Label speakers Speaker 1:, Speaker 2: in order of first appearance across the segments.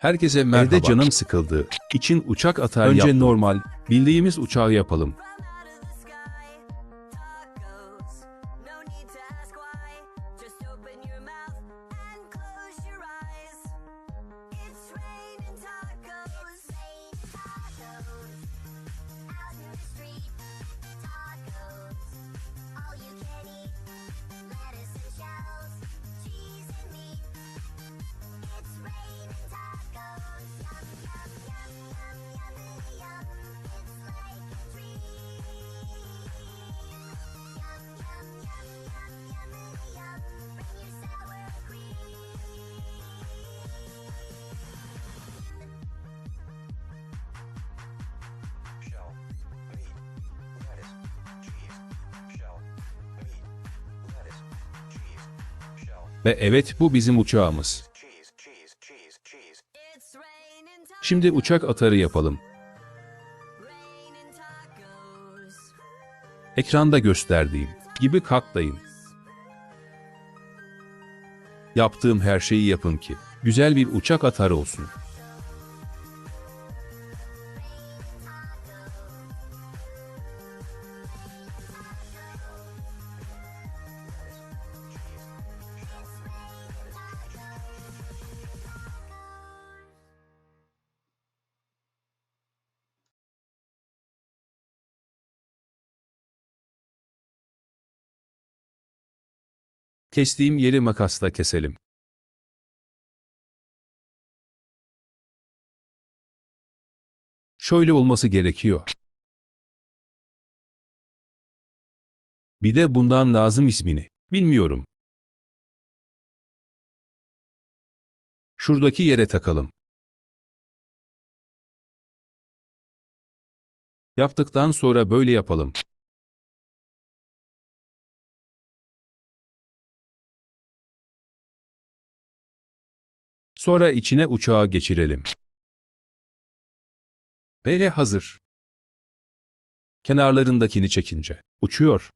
Speaker 1: Herkese merhaba. Evde canım sıkıldı. İçin uçak atar Önce normal, bildiğimiz uçağı yapalım. Ve evet bu bizim uçağımız. Şimdi uçak atarı yapalım. Ekranda gösterdiğim gibi katlayın. Yaptığım her şeyi yapın ki güzel bir uçak atarı olsun. Kestiğim yeri makasla keselim. Şöyle olması gerekiyor. Bir de bundan lazım ismini. Bilmiyorum. Şuradaki yere takalım. Yaptıktan sonra böyle yapalım. Sonra içine uçağı geçirelim. Böyle hazır. Kenarlarındakini çekince uçuyor.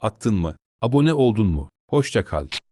Speaker 1: Attın mı? Abone oldun mu? Hoşça kal.